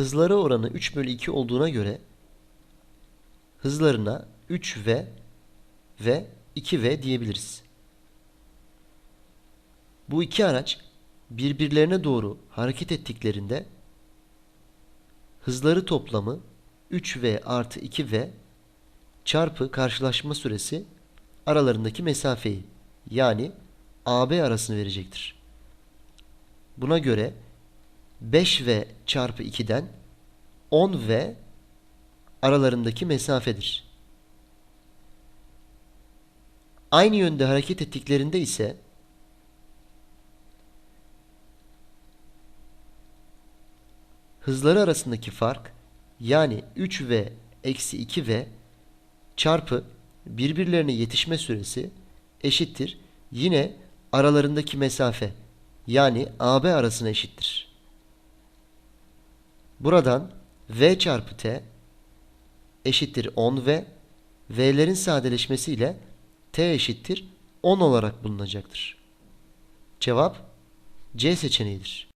Hızları oranı 3 bölü 2 olduğuna göre hızlarına 3v ve 2v diyebiliriz. Bu iki araç birbirlerine doğru hareket ettiklerinde hızları toplamı 3v artı 2v çarpı karşılaşma süresi aralarındaki mesafeyi yani AB arasını verecektir. Buna göre 5v çarpı 2'den 10v aralarındaki mesafedir. Aynı yönde hareket ettiklerinde ise hızları arasındaki fark yani 3v eksi 2v çarpı birbirlerine yetişme süresi eşittir. Yine aralarındaki mesafe yani AB arasına eşittir. Buradan V çarpı T eşittir 10V. V'lerin sadeleşmesiyle T eşittir 10 olarak bulunacaktır. Cevap C seçeneğidir.